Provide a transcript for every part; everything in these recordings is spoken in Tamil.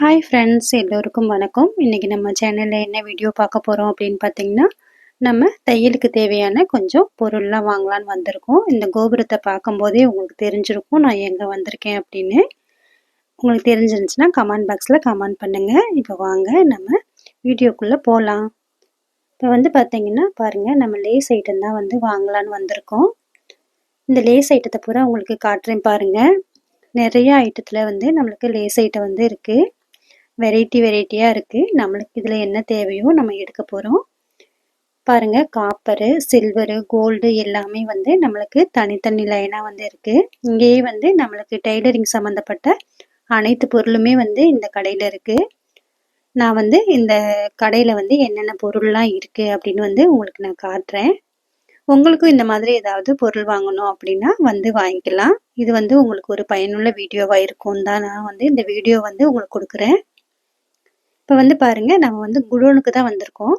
ஹாய் ஃப்ரெண்ட்ஸ் எல்லோருக்கும் வணக்கம். இன்றைக்கி நம்ம சேனலில் என்ன வீடியோ பார்க்க போகிறோம் அப்படின்னு பார்த்தீங்கன்னா நம்ம தையலுக்கு தேவையான கொஞ்சம் பொருள்லாம் வாங்கலான்னு வந்திருக்கோம். இந்த கோபுரத்தை பார்க்கும்போதே உங்களுக்கு தெரிஞ்சிருக்கும் நான் எங்கே வந்திருக்கேன் அப்படின்னு. உங்களுக்கு தெரிஞ்சிருந்துச்சுன்னா கமெண்ட் பாக்ஸில் கமெண்ட் பண்ணுங்கள் இப்போ வாங்க நம்ம வீடியோக்குள்ளே போகலாம் இப்போ வந்து பார்த்தீங்கன்னா பாருங்கள் நம்ம லேஸ் ஐட்டம் தான் வந்து வாங்கலான்னு வந்திருக்கோம். இந்த லேஸ் ஐட்டத்தை பூரா உங்களுக்கு காட்டுறேன் பாருங்கள் நிறைய ஐட்டத்தில் வந்து நம்மளுக்கு லேஸ் ஐட்டம் வந்து இருக்குது வெரைட்டி வெரைட்டியாக இருக்குது நம்மளுக்கு இதில் என்ன தேவையோ நம்ம எடுக்க போகிறோம் பாருங்கள் காப்பரு சில்வரு கோல்டு எல்லாமே வந்து நம்மளுக்கு தனித்தனி லைனாக வந்து இருக்குது இங்கேயே வந்து நம்மளுக்கு டெய்லரிங் சம்மந்தப்பட்ட அனைத்து பொருளுமே வந்து இந்த கடையில் இருக்குது நான் வந்து இந்த கடையில் வந்து என்னென்ன பொருள்லாம் இருக்குது அப்படின்னு வந்து உங்களுக்கு நான் காட்டுறேன். உங்களுக்கும் இந்த மாதிரி ஏதாவது பொருள் வாங்கணும் அப்படின்னா வந்து வாங்கிக்கலாம். இது வந்து உங்களுக்கு ஒரு பயனுள்ள வீடியோவாக இருக்கும் தான் நான் வந்து இந்த வீடியோ வந்து உங்களுக்கு கொடுக்குறேன். இப்போ வந்து பாருங்கள் நம்ம வந்து குடோனுக்கு தான் வந்திருக்கோம்.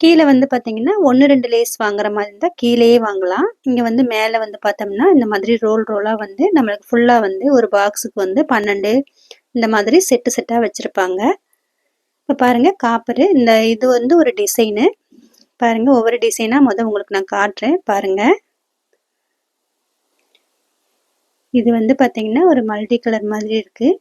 கீழே வந்து பார்த்தீங்கன்னா ஒன்று ரெண்டு லேஸ் வாங்குற மாதிரி இருந்தால் கீழேயே வாங்கலாம். இங்கே வந்து மேலே வந்து பார்த்தோம்னா இந்த மாதிரி ரோல் ரோலாக வந்து நம்மளுக்கு ஃபுல்லாக வந்து ஒரு பாக்ஸுக்கு வந்து பன்னெண்டு இந்த மாதிரி செட்டு செட்டாக வச்சுருப்பாங்க. இப்போ பாருங்கள் காப்பரு இந்த இது வந்து ஒரு டிசைனு பாருங்கள் ஒவ்வொரு டிசைனாக முதல் உங்களுக்கு நான் காட்டுறேன். பாருங்கள் இது வந்து பார்த்தீங்கன்னா ஒரு மல்டி கலர் மாதிரி இருக்குது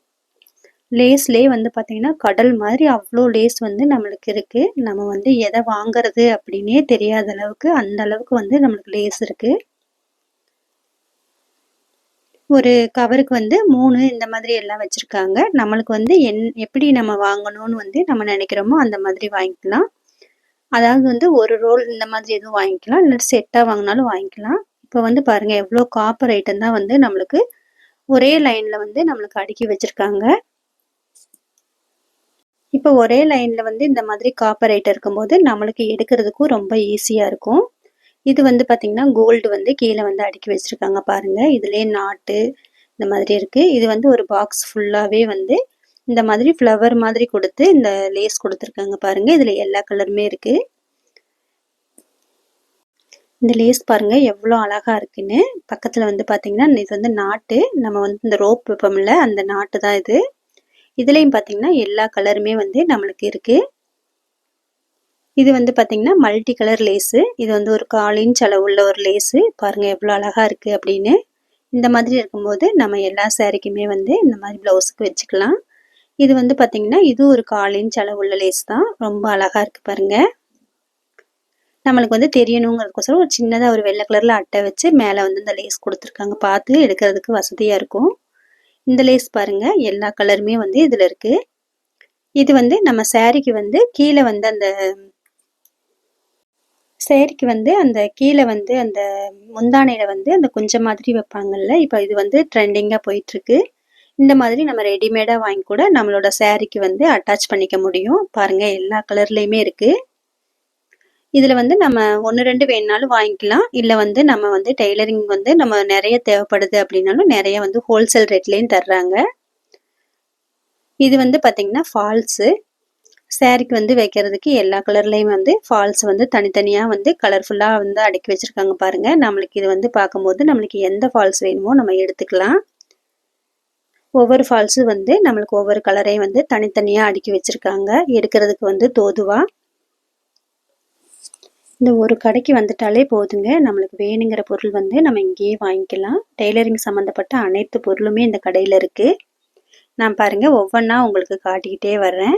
லேஸ்லேயே வந்து பார்த்திங்கன்னா கடல் மாதிரி அவ்வளோ லேஸ் வந்து நம்மளுக்கு இருக்குது நம்ம வந்து எதை வாங்கிறது அப்படின்னே தெரியாத அளவுக்கு அந்த அளவுக்கு வந்து நம்மளுக்கு லேஸ் இருக்குது ஒரு கவருக்கு வந்து மூணு இந்த மாதிரி எல்லாம் வச்சுருக்காங்க. நம்மளுக்கு வந்து என் எப்படி நம்ம வாங்கணும்னு வந்து நம்ம நினைக்கிறோமோ அந்த மாதிரி வாங்கிக்கலாம். அதாவது வந்து ஒரு ரோல் இந்த மாதிரி எதுவும் வாங்கிக்கலாம். இல்லை செட்டாக வாங்கினாலும் வாங்கிக்கலாம். இப்போ வந்து பாருங்கள் எவ்வளோ காப்பர் ஐட்டம் தான் வந்து நம்மளுக்கு ஒரே லைனில் வந்து நம்மளுக்கு அடுக்கி வச்சுருக்காங்க. இப்போ ஒரே லைனில் வந்து இந்த மாதிரி காப்பர் ஐட்டம் இருக்கும்போது நம்மளுக்கு எடுக்கிறதுக்கும் ரொம்ப ஈஸியாக இருக்கும். இது வந்து பார்த்திங்கன்னா கோல்டு வந்து கீழே வந்து அடுக்கி வச்சுருக்காங்க பாருங்கள் இதுலேயே நாட்டு இந்த மாதிரி இருக்குது இது வந்து ஒரு பாக்ஸ் ஃபுல்லாகவே வந்து இந்த மாதிரி ஃப்ளவர் மாதிரி கொடுத்து இந்த லேஸ் கொடுத்துருக்காங்க பாருங்கள் இதில் எல்லா கலருமே இருக்குது இந்த லேஸ் பாருங்கள் எவ்வளோ அழகாக இருக்குன்னு. பக்கத்தில் வந்து பார்த்திங்கன்னா இது வந்து நாட்டு. நம்ம வந்து இந்த ரோப் வைப்போம்ல அந்த நாட்டு தான் இது. இதுலேயும் பார்த்தீங்கன்னா எல்லா கலருமே வந்து நம்மளுக்கு இருக்குது இது வந்து பார்த்தீங்கன்னா மல்டி கலர் லேஸு. இது வந்து ஒரு கால் இன்ச் அளவுள்ள ஒரு லேஸு. பாருங்கள் எவ்வளோ அழகாக இருக்குது அப்படின்னு. இந்த மாதிரி இருக்கும்போது நம்ம எல்லா சேரீக்குமே வந்து இந்த மாதிரி ப்ளவுஸுக்கு வச்சுக்கலாம். இது வந்து பார்த்திங்கன்னா இது ஒரு கால் இன்ச் அளவுள்ள லேஸ் தான். ரொம்ப அழகாக இருக்குது பாருங்கள் நம்மளுக்கு வந்து தெரியணுங்கிறதுக்கோசரம் ஒரு சின்னதாக ஒரு வெள்ளை கலரில் அட்டை வச்சு மேலே வந்து இந்த லேஸ் கொடுத்துருக்காங்க. பார்த்து எடுக்கிறதுக்கு வசதியாக இருக்கும். இந்த லேஸ் பாருங்க எல்லா கலருமே வந்து இதில் இருக்குது இது வந்து நம்ம சேரீக்கு வந்து கீழே வந்து அந்த சேரீக்கு வந்து அந்த கீழே வந்து அந்த முந்தானையில் வந்து அந்த கொஞ்சம் மாதிரி வைப்பாங்கல்ல இப்போ இது வந்து ட்ரெண்டிங்காக போயிட்டுருக்கு. இந்த மாதிரி நம்ம ரெடிமேடாக வாங்கி கூட நம்மளோட சேரீக்கு வந்து அட்டாச் பண்ணிக்க முடியும். பாருங்கள் எல்லா கலர்லேயுமே இருக்குது இதில் வந்து நம்ம ஒன்று ரெண்டு வேணுனாலும் வாங்கிக்கலாம். இல்லை வந்து நம்ம வந்து டெய்லரிங் வந்து நம்ம நிறைய தேவைப்படுது அப்படின்னாலும் நிறைய வந்து ஹோல்சேல் ரேட்லேயும் தர்றாங்க. இது வந்து பார்த்திங்கன்னா ஃபால்ஸு சேரீக்கு வந்து வைக்கிறதுக்கு எல்லா கலர்லேயும் வந்து ஃபால்ஸ் வந்து தனித்தனியாக வந்து கலர்ஃபுல்லாக வந்து அடுக்கி வச்சுருக்காங்க பாருங்கள் நம்மளுக்கு இது வந்து பார்க்கும்போது நம்மளுக்கு எந்த ஃபால்ஸ் வேணுமோ நம்ம எடுத்துக்கலாம். ஒவ்வொரு ஃபால்ஸும் வந்து நம்மளுக்கு ஒவ்வொரு கலரையும் வந்து தனித்தனியாக அடுக்கி வச்சுருக்காங்க. எடுக்கிறதுக்கு வந்து தோதுவாக இந்த ஒரு கடைக்கு வந்துட்டாலே போதுங்க. நம்மளுக்கு வேணுங்கிற பொருள் வந்து நம்ம இங்கேயே வாங்கிக்கலாம். டெய்லரிங் சம்மந்தப்பட்ட அனைத்து பொருளுமே இந்த கடையில் இருக்குது நான் பாருங்கள் ஒவ்வொன்றா உங்களுக்கு காட்டிக்கிட்டே வர்றேன்.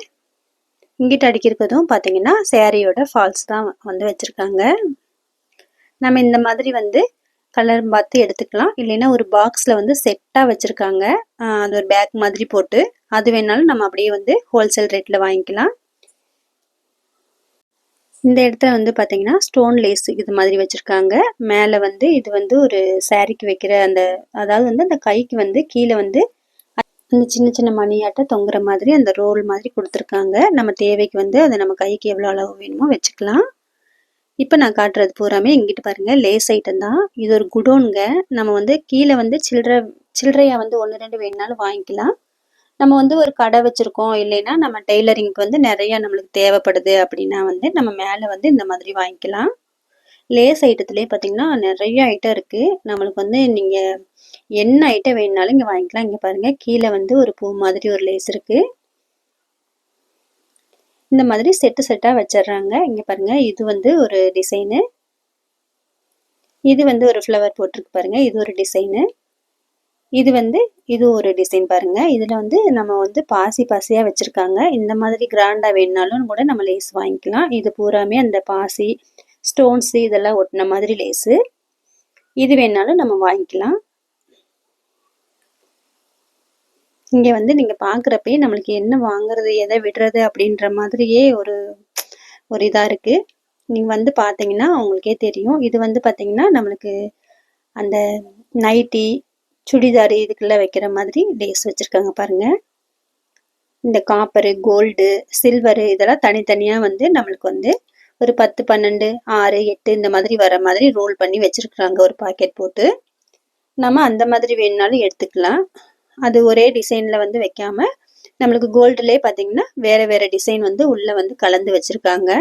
இங்கிட்ட அடிக்கிறதும் பார்த்தீங்கன்னா சேரீயோட ஃபால்ஸ் தான் வந்து வச்சுருக்காங்க. நம்ம இந்த மாதிரி வந்து கலர் பார்த்து எடுத்துக்கலாம். இல்லைன்னா ஒரு பாக்ஸில் வந்து செட்டாக வச்சுருக்காங்க. அது ஒரு பேக் மாதிரி போட்டு அது வேணாலும் நம்ம அப்படியே வந்து ஹோல்சேல் ரேட்டில் வாங்கிக்கலாம். இந்த இடத்துல வந்து பார்த்தீங்கன்னா ஸ்டோன் லேஸ் இது மாதிரி வச்சுருக்காங்க. மேலே வந்து இது வந்து ஒரு சாரிக்கு வைக்கிற அந்த அதாவது வந்து அந்த கைக்கு வந்து கீழே வந்து அந்த சின்ன சின்ன மணியாட்ட தொங்குற மாதிரி அந்த ரோல் மாதிரி கொடுத்துருக்காங்க. நம்ம தேவைக்கு வந்து அதை நம்ம கைக்கு எவ்வளோ அளவு வேணுமோ வச்சுக்கலாம். இப்போ நான் காட்டுறது பூராமே எங்கிட்ட பாருங்கள் லேஸ் ஐட்டம் தான். இது ஒரு குடோனுங்க. நம்ம வந்து கீழே வந்து சில்லற சில்லறையாக வந்து ஒன்று ரெண்டு வேணுனாலும் வாங்கிக்கலாம். நம்ம வந்து ஒரு கடை வச்சுருக்கோம் இல்லைன்னா நம்ம டெய்லரிங்க்கு வந்து நிறைய நம்மளுக்கு தேவைப்படுது அப்படின்னா வந்து நம்ம மேலே வந்து இந்த மாதிரி வாங்கிக்கலாம். லேஸ் ஐட்டத்துலேயே பார்த்தீங்கன்னா நிறைய ஐட்டம் இருக்குது நம்மளுக்கு வந்து நீங்கள் என்ன ஐட்டம் வேணுனாலும் இங்கே வாங்கிக்கலாம். இங்கே பாருங்கள் கீழே வந்து ஒரு பூ மாதிரி ஒரு லேஸ் இருக்குது இந்த மாதிரி செட்டு செட்டாக வச்சிடுறாங்க. இங்கே பாருங்கள் இது வந்து ஒரு டிசைனு இது வந்து ஒரு ஃப்ளவர் போட்டிருக்கு பாருங்கள் இது ஒரு டிசைனு இது வந்து இது ஒரு டிசைன் பாருங்க. இதில் வந்து நம்ம வந்து பாசி பாசியாக வச்சுருக்காங்க. இந்த மாதிரி கிராண்டாக வேணுனாலும் கூட நம்ம லேஸ் வாங்கிக்கலாம். இது பூராமே அந்த பாசி ஸ்டோன்ஸு இதெல்லாம் ஒட்டின மாதிரி லேஸு இது வேணாலும் நம்ம வாங்கிக்கலாம். இங்கே வந்து நீங்கள் பார்க்குறப்பே நம்மளுக்கு என்ன வாங்குறது எதை விடுறது அப்படின்ற மாதிரியே ஒரு ஒரு இதாக இருக்குது நீங்கள் வந்து பார்த்தீங்கன்னா உங்களுக்கே தெரியும். இது வந்து பார்த்தீங்கன்னா நம்மளுக்கு அந்த நைட்டி சுடிதார் இதுக்கெல்லாம் வைக்கிற மாதிரி லேஸ் வச்சுருக்காங்க பாருங்கள் இந்த காப்பரு கோல்டு சில்வரு இதெல்லாம் தனித்தனியாக வந்து நம்மளுக்கு வந்து ஒரு பத்து பன்னெண்டு ஆறு எட்டு இந்த மாதிரி வர மாதிரி ரோல் பண்ணி வச்சுருக்குறாங்க. ஒரு பாக்கெட் போட்டு. நம்ம அந்த மாதிரி வேணுனாலும் எடுத்துக்கலாம். அது ஒரே டிசைனில் வந்து வைக்காமல் நம்மளுக்கு கோல்டுலேயே பார்த்தீங்கன்னா வேறு வேறு டிசைன் வந்து உள்ளே வந்து கலந்து வச்சுருக்காங்க.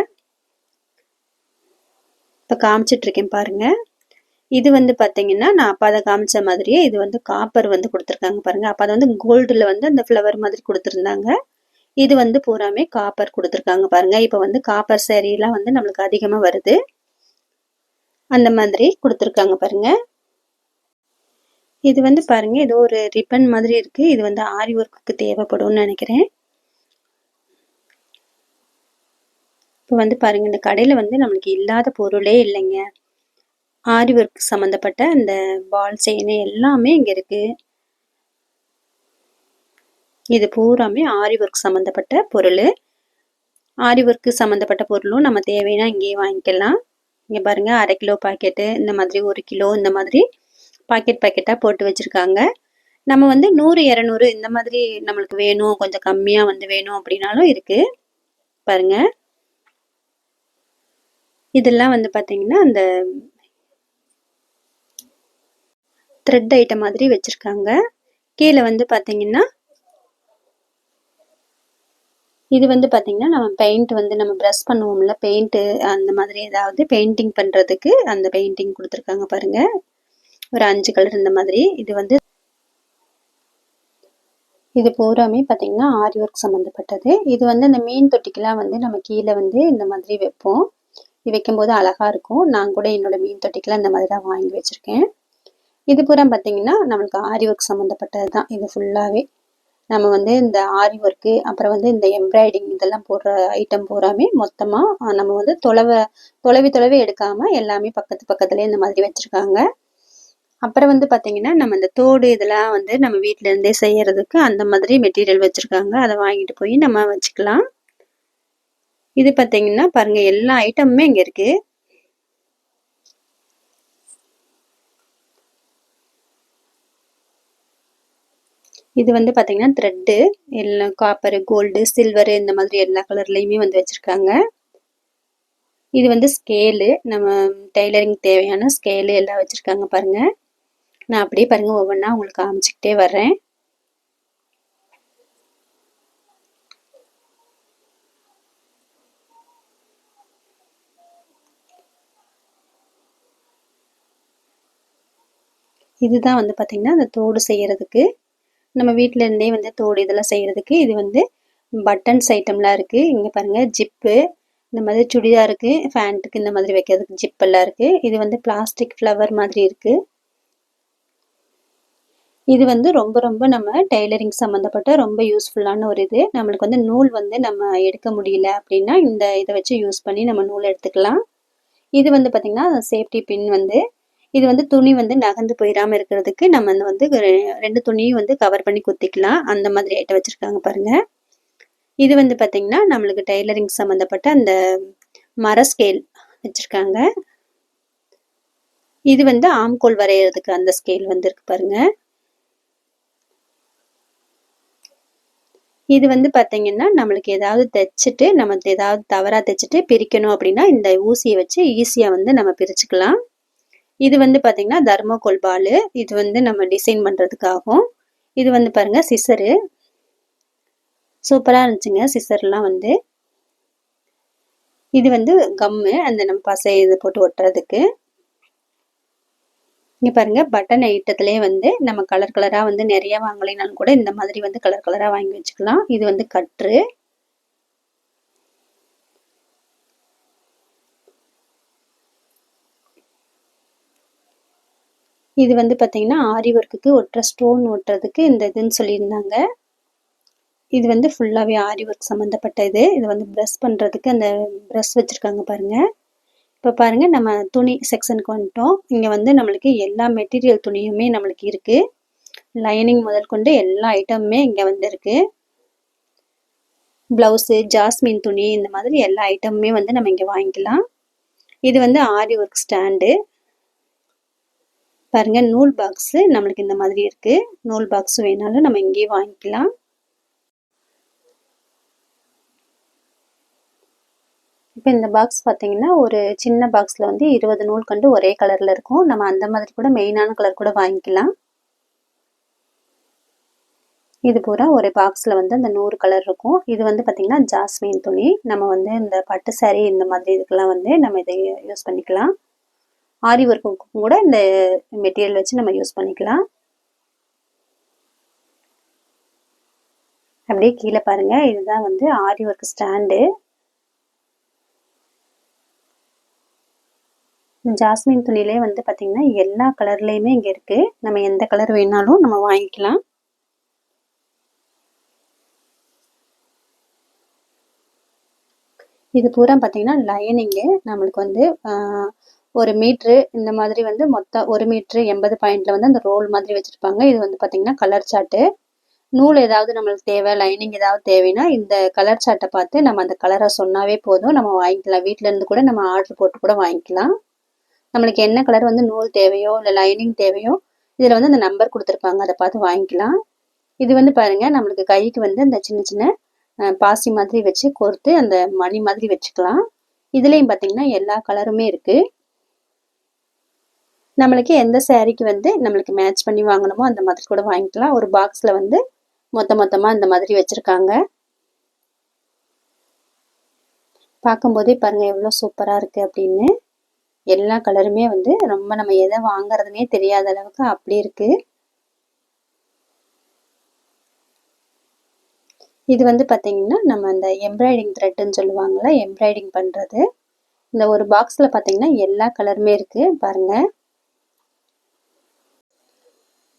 இப்போ காமிச்சிட்ருக்கேன் பாருங்கள் இது வந்து பார்த்தீங்கன்னா நான் அப்போ அதை காமிச்ச மாதிரியே இது வந்து காப்பர் வந்து கொடுத்துருக்காங்க பாருங்கள் அப்போ அதை வந்து கோல்டில் வந்து அந்த ஃப்ளவர் மாதிரி கொடுத்துருந்தாங்க. இது வந்து பூராமே காப்பர் கொடுத்துருக்காங்க பாருங்கள் இப்போ வந்து காப்பர் சேரீலாம் வந்து நம்மளுக்கு அதிகமாக வருது. அந்த மாதிரி கொடுத்துருக்காங்க பாருங்கள் இது வந்து பாருங்கள் ஏதோ ஒரு ரிப்பன் மாதிரி இருக்குது இது வந்து ஆரி ஒர்க்குக்கு தேவைப்படும்னு நினைக்கிறேன். இப்போ வந்து பாருங்கள் இந்த கடையில் வந்து நம்மளுக்கு இல்லாத பொருளே இல்லைங்க. ஆரி ஒர்க் சம்மந்தப்பட்ட அந்த பால் செயின் எல்லாமே இங்கே இருக்குது இது பூராமே ஆரி ஒர்க் சம்மந்தப்பட்ட பொருள். ஆரி ஒர்க்கு சம்மந்தப்பட்ட பொருளும் நம்ம தேவைன்னா இங்கேயே வாங்கிக்கலாம். இங்கே பாருங்கள் அரை கிலோ பாக்கெட்டு இந்த மாதிரி ஒரு கிலோ இந்த மாதிரி பாக்கெட் பாக்கெட்டாக போட்டு வச்சுருக்காங்க. நம்ம வந்து நூறு இரநூறு இந்த மாதிரி நம்மளுக்கு வேணும் கொஞ்சம் கம்மியாக வந்து வேணும் அப்படின்னாலும் இருக்குது பாருங்கள் இதெல்லாம் வந்து பார்த்திங்கன்னா அந்த த்ரெட் ஐட்டம் மாதிரி வச்சுருக்காங்க. கீழே வந்து பார்த்தீங்கன்னா இது வந்து பார்த்திங்கன்னா நம்ம பெயிண்ட் வந்து நம்ம ப்ரஷ் பண்ணுவோம்ல பெயிண்ட்டு அந்த மாதிரி ஏதாவது பெயிண்டிங் பண்ணுறதுக்கு அந்த பெயிண்டிங் கொடுத்துருக்காங்க பாருங்கள் ஒரு அஞ்சு கலர் இந்த மாதிரி. இது வந்து இது பூராமே பார்த்திங்கன்னா ஆரி ஒர்க் சம்மந்தப்பட்டது இது வந்து இந்த மீன் தொட்டிக்கெலாம் வந்து நம்ம கீழே வந்து இந்த மாதிரி வைப்போம். வைக்கும்போது அழகாக இருக்கும். நான் கூட என்னோடய மீன் தொட்டிக்கெலாம் இந்த மாதிரி தான் வாங்கி வச்சுருக்கேன். இது பூரா பார்த்தீங்கன்னா நம்மளுக்கு ஆரி ஒர்க் சம்மந்தப்பட்டது தான் இது ஃபுல்லாகவே நம்ம வந்து இந்த ஆரி ஒர்க்கு அப்புறம் வந்து இந்த எம்ப்ராய்டிங் இதெல்லாம் போடுற ஐட்டம் பூராமே மொத்தமாக நம்ம வந்து தொலைவை தொலைவி தொலைவி எடுக்காமல் எல்லாமே பக்கத்து பக்கத்துலேயே இந்த மாதிரி வச்சுருக்காங்க. அப்புறம் வந்து பார்த்தீங்கன்னா நம்ம இந்த தோடு இதெல்லாம் வந்து நம்ம வீட்டிலேருந்தே செய்கிறதுக்கு அந்த மாதிரி மெட்டீரியல் வச்சுருக்காங்க. அதை வாங்கிட்டு போய் நம்ம வச்சுக்கலாம். இது பார்த்தீங்கன்னா பாருங்கள் எல்லா ஐட்டமுமே இங்கே இருக்குது இது வந்து பார்த்தீங்கன்னா த்ரெட்டு எல்லாம் காப்பரு கோல்டு சில்வரு இந்த மாதிரி எல்லா கலர்லேயுமே வந்து வச்சுருக்காங்க. இது வந்து ஸ்கேலு நம்ம டெய்லரிங் தேவையான ஸ்கேலு எல்லாம் வச்சுருக்காங்க பாருங்கள் நான் அப்படியே பாருங்கள் ஒவ்வொன்றா உங்களுக்கு காமிச்சிக்கிட்டே வர்றேன். இதுதான் வந்து பார்த்திங்கன்னா அந்த தோடு செய்கிறதுக்கு நம்ம வீட்டிலேருந்தே வந்து தோடு இதெல்லாம் செய்கிறதுக்கு இது வந்து பட்டன்ஸ் ஐட்டம்லாம் இருக்குது இங்கே பாருங்கள் ஜிப்பு இந்த மாதிரி சுடிதாருக்கு ஃபேண்ட்டுக்கு இந்த மாதிரி வைக்கிறதுக்கு ஜிப்பெல்லாம் இருக்குது இது வந்து பிளாஸ்டிக் ஃப்ளவர் மாதிரி இருக்குது இது வந்து ரொம்ப ரொம்ப நம்ம டெய்லரிங் சம்மந்தப்பட்ட ரொம்ப யூஸ்ஃபுல்லான ஒரு இது. நம்மளுக்கு வந்து நூல் வந்து நம்ம எடுக்க முடியல அப்படின்னா இந்த இதை வச்சு யூஸ் பண்ணி நம்ம நூல் எடுத்துக்கலாம். இது வந்து பார்த்திங்கன்னா சேஃப்டி பின் வந்து இது வந்து துணி வந்து நகர்ந்து போயிடாமல் இருக்கிறதுக்கு நம்ம வந்து ரெண்டு துணியும் வந்து கவர் பண்ணி குத்திக்கலாம். அந்த மாதிரி ஐட்டம் வச்சுருக்காங்க பாருங்கள் இது வந்து பார்த்திங்கன்னா நம்மளுக்கு டைலரிங் சம்மந்தப்பட்ட அந்த மர ஸ்கேல் வச்சுருக்காங்க. இது வந்து ஆம்கோல் வரைகிறதுக்கு அந்த ஸ்கேல் வந்து இருக்கு பாருங்க. இது வந்து பார்த்தீங்கன்னா நம்மளுக்கு ஏதாவது தைச்சிட்டு நம்ம ஏதாவது தவறாக தைச்சிட்டு பிரிக்கணும் அப்படின்னா இந்த ஊசியை வச்சு ஈஸியாக வந்து நம்ம பிரிச்சுக்கலாம். இது வந்து பார்த்தீங்கன்னா தர்மோகோல் பால் இது வந்து நம்ம டிசைன் பண்ணுறதுக்காகும் இது வந்து பாருங்கள் சிசரு சூப்பராக இருந்துச்சுங்க சிசர்லாம் வந்து. இது வந்து கம்மு அந்த நம்ம பசை இது போட்டு ஒட்டுறதுக்கு. இங்கே பாருங்கள் பட்டன் ஐட்டத்துலேயே வந்து நம்ம கலர் கலராக வந்து நிறைய வாங்கலைனாலும் கூட இந்த மாதிரி வந்து கலர் கலராக வாங்கி வச்சுக்கலாம். இது வந்து கட்ரு இது வந்து பார்த்திங்கன்னா ஆரி ஒர்க்குக்கு ஒட்டுற ஸ்டோன் ஒட்டுறதுக்கு இந்த இதுன்னு சொல்லியிருந்தாங்க. இது வந்து ஃபுல்லாகவே ஆரி ஒர்க் சம்மந்தப்பட்ட இது இது வந்து ப்ரெஷ் பண்ணுறதுக்கு அந்த ப்ரெஷ் வச்சுருக்காங்க பாருங்கள் இப்போ பாருங்கள் நம்ம துணி செக்ஷனுக்கு வந்துட்டோம். இங்கே வந்து நம்மளுக்கு எல்லா மெட்டீரியல் துணியுமே நம்மளுக்கு இருக்குது லைனிங் முதல் கொண்டு எல்லா ஐட்டமுமே இங்கே வந்து இருக்குது ப்ளவுஸு ஜாஸ்மின் துணி இந்த மாதிரி எல்லா ஐட்டமுமே வந்து நம்ம இங்கே வாங்கிக்கலாம். இது வந்து ஆரி ஒர்க் ஸ்டாண்டு பாருங்க நூல் பாக்ஸு நம்மளுக்கு இந்த மாதிரி இருக்குது நூல் பாக்ஸ் வேணாலும் நம்ம இங்கேயே வாங்கிக்கலாம். இப்போ இந்த பாக்ஸ் பார்த்தீங்கன்னா ஒரு சின்ன பாக்ஸில் வந்து இருபது நூல் கண்டு ஒரே கலரில் இருக்கும். நம்ம அந்த மாதிரி கூட மெயினான கலர் கூட வாங்கிக்கலாம். இது பூரா ஒரு பாக்ஸில் வந்து அந்த நூறு கலர் இருக்கும். இது வந்து பார்த்திங்கன்னா ஜாஸ்மின் துணி. நம்ம வந்து இந்த பட்டு சாரீ இந்த மாதிரி இதுக்கெல்லாம் வந்து நம்ம இதை யூஸ் பண்ணிக்கலாம். ஆரி ஒர்க்குக்கும் கூட இந்த மெட்டீரியல் வச்சு நம்ம யூஸ் பண்ணிக்கலாம். அப்படியே கீழே பாருங்கள் இதுதான் வந்து ஆரி ஒர்க் ஸ்டாண்டு. ஜாஸ்மின் துணியிலே வந்து பார்த்திங்கன்னா எல்லா கலர்லேயுமே இங்கே இருக்குது நம்ம எந்த கலர் வேணாலும் நம்ம வாங்கிக்கலாம். இது பூரா பார்த்திங்கன்னா லைனிங்கு நம்மளுக்கு வந்து ஒரு மீட்ரு இந்த மாதிரி வந்து மொத்தம் ஒரு மீட்ரு எண்பது பாயிண்ட்ல வந்து அந்த ரோல் மாதிரி வச்சுருப்பாங்க. இது வந்து பார்த்திங்கன்னா கலர் சார்ட்டு நூல் ஏதாவது நம்மளுக்கு தேவை லைனிங் ஏதாவது தேவைன்னா இந்த கலர் சார்ட்டை பார்த்து நம்ம அந்த கலரை சொன்னாவே போதும். நம்ம வாங்கிக்கலாம். வீட்டிலேருந்து கூட நம்ம ஆர்டர் போட்டு கூட வாங்கிக்கலாம். நம்மளுக்கு என்ன கலர் வந்து நூல் தேவையோ இல்லை லைனிங் தேவையோ இதில் வந்து அந்த நம்பர் கொடுத்துருப்பாங்க. அதை பார்த்து வாங்கிக்கலாம். இது வந்து பாருங்கள் நம்மளுக்கு கைக்கு வந்து அந்த சின்ன சின்ன பாசி மாதிரி வச்சு கோர்த்து அந்த மணி மாதிரி வச்சுக்கலாம். இதுலேயும் பார்த்தீங்கன்னா எல்லா கலருமே இருக்குது நம்மளுக்கு எந்த சேரீக்கு வந்து நம்மளுக்கு மேட்ச் பண்ணி வாங்கணுமோ அந்த மாதிரி கூட வாங்கிக்கலாம். ஒரு பாக்ஸில் வந்து மொத்த மொத்தமாக இந்த மாதிரி வச்சுருக்காங்க. பார்க்கும்போதே பாருங்கள் எவ்வளோ சூப்பராக இருக்குது அப்படின்னு. எல்லா கலருமே வந்து ரொம்ப நம்ம எதை வாங்குறதுனே தெரியாத அளவுக்கு அப்படி இருக்குது இது வந்து பார்த்திங்கன்னா நம்ம அந்த எம்ப்ராய்டிங் த்ரெட்டுன்னு சொல்லுவாங்கள்ல எம்ப்ராய்டிங் பண்ணுறது இந்த ஒரு பாக்ஸில் பார்த்திங்கன்னா எல்லா கலருமே இருக்குது பாருங்கள்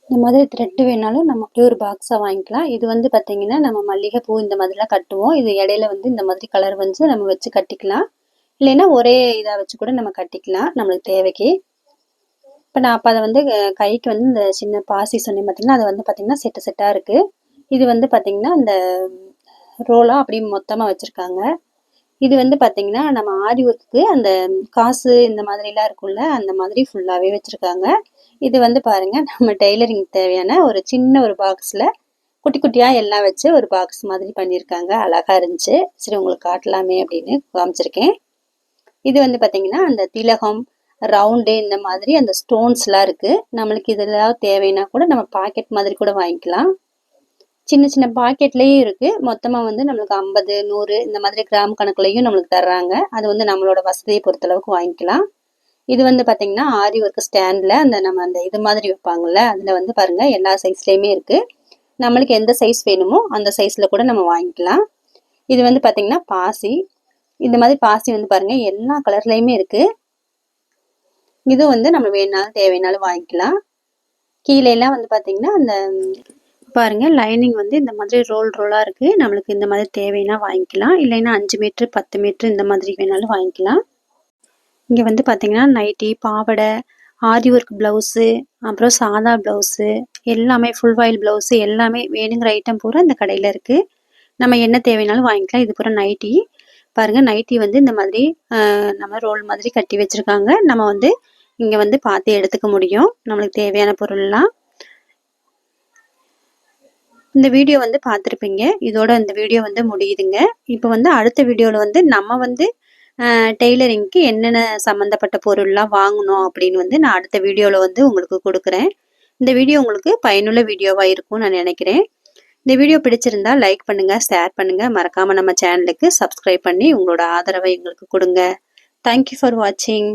இந்த மாதிரி த்ரெட்டு வேணாலும் நம்ம அப்படியே ஒரு பாக்ஸாக வாங்கிக்கலாம். இது வந்து பார்த்திங்கன்னா நம்ம மல்லிகைப்பூ இந்த மாதிரிலாம் கட்டுவோம். இது இடையில வந்து இந்த மாதிரி கலர் வந்து நம்ம வச்சு கட்டிக்கலாம். இல்லைன்னா ஒரே இதாக வச்சு கூட நம்ம கட்டிக்கலாம் நம்மளுக்கு தேவைக்கு. இப்போ நான் அப்போ அதை வந்து கைக்கு வந்து இந்த சின்ன பாசி சொன்னேன் பார்த்திங்கன்னா அது வந்து பார்த்திங்கன்னா செட்டு செட்டாக இருக்குது இது வந்து பார்த்திங்கன்னா அந்த ரோலாக அப்படியே மொத்தமாக வச்சுருக்காங்க. இது வந்து பார்த்தீங்கன்னா நம்ம ஆரி ஒர்க்குக்கு அந்த காசு இந்த மாதிரிலாம் இருக்கும்ல அந்த மாதிரி ஃபுல்லாகவே வச்சுருக்காங்க. இது வந்து பாருங்கள் நம்ம டெய்லரிங் தேவையான ஒரு சின்ன ஒரு பாக்ஸில் குட்டி குட்டியாக எல்லாம் வச்சு ஒரு பாக்ஸ் மாதிரி பண்ணியிருக்காங்க. அழகாக இருந்துச்சு. சரி உங்களுக்கு காட்டலாமே அப்படின்னு காமிச்சிருக்கேன். இது வந்து பார்த்தீங்கன்னா அந்த திலகம் ரவுண்டு இந்த மாதிரி அந்த ஸ்டோன்ஸ்லாம் இருக்குது நம்மளுக்கு இதெல்லாம் தேவைன்னா கூட நம்ம பாக்கெட் மாதிரி கூட வாங்கிக்கலாம். சின்ன சின்ன பாக்கெட்லேயும் இருக்குது மொத்தமாக வந்து நம்மளுக்கு ஐம்பது நூறு இந்த மாதிரி கிராம் கணக்குலையும் நம்மளுக்கு தர்றாங்க. அது வந்து நம்மளோட வசதியை பொறுத்தளவுக்கு வாங்கிக்கலாம். இது வந்து பார்த்திங்கன்னா ஆரி ஒர்க் ஸ்டாண்டில் அந்த நம்ம அந்த இது மாதிரி வைப்பாங்கள்ல அதில் வந்து பாருங்கள் எல்லா சைஸ்லேயுமே இருக்குது நம்மளுக்கு எந்த சைஸ் வேணுமோ அந்த சைஸில் கூட நம்ம வாங்கிக்கலாம். இது வந்து பார்த்திங்கன்னா பாசி. இந்த மாதிரி பாசி வந்து பாருங்கள் எல்லா கலர்லேயுமே இருக்குது இது வந்து நம்ம வேணாலும் தேவைனாலும் வாங்கிக்கலாம். கீழேலாம் வந்து பார்த்திங்கன்னா அந்த பாருங்கள் லைனிங் வந்து இந்த மாதிரி ரோல் ரோலாக இருக்குது நம்மளுக்கு இந்த மாதிரி தேவைன்னா வாங்கிக்கலாம். இல்லைன்னா அஞ்சு மீட்ரு பத்து மீட்ரு இந்த மாதிரி வேணாலும் வாங்கிக்கலாம். இங்கே வந்து பார்த்திங்கன்னா நைட்டி பாவடை ஆரி ஒர்க் ப்ளவுஸு அப்புறம் சாதா ப்ளவுஸு எல்லாமே ஃபுல் வாயில் ப்ளவுஸு எல்லாமே வேணுங்கிற ஐட்டம் பூரா இந்த கடையில் இருக்குது நம்ம என்ன தேவைனாலும் வாங்கிக்கலாம். இது பூரா நைட்டி பாருங்கள் நைட்டி வந்து இந்த மாதிரி நம்ம ரோல் மாதிரி கட்டி வச்சுருக்காங்க. நம்ம வந்து இங்கே வந்து பார்த்து எடுத்துக்க முடியும். நம்மளுக்கு தேவையான பொருள்லாம். இந்த வீடியோ வந்து பார்த்துருப்பீங்க. இதோட இந்த வீடியோ வந்து முடியுதுங்க. இப்போ வந்து அடுத்த வீடியோவில் வந்து நம்ம வந்து டெய்லரிங்க்கு என்னென்ன சம்மந்தப்பட்ட பொருள்லாம் வாங்கணும் அப்படின்னு வந்து நான் அடுத்த வீடியோவில் வந்து உங்களுக்கு கொடுக்குறேன். இந்த வீடியோ உங்களுக்கு பயனுள்ள வீடியோவாக இருக்கும்னு நான் நினைக்கிறேன். இந்த வீடியோ பிடிச்சிருந்தா லைக் பண்ணுங்கள் ஷேர் பண்ணுங்கள் மறக்காமல் நம்ம சேனலுக்கு சப்ஸ்கிரைப் பண்ணி உங்களோட ஆதரவை எங்களுக்கு கொடுங்க. தேங்க்யூ ஃபார் வாட்சிங்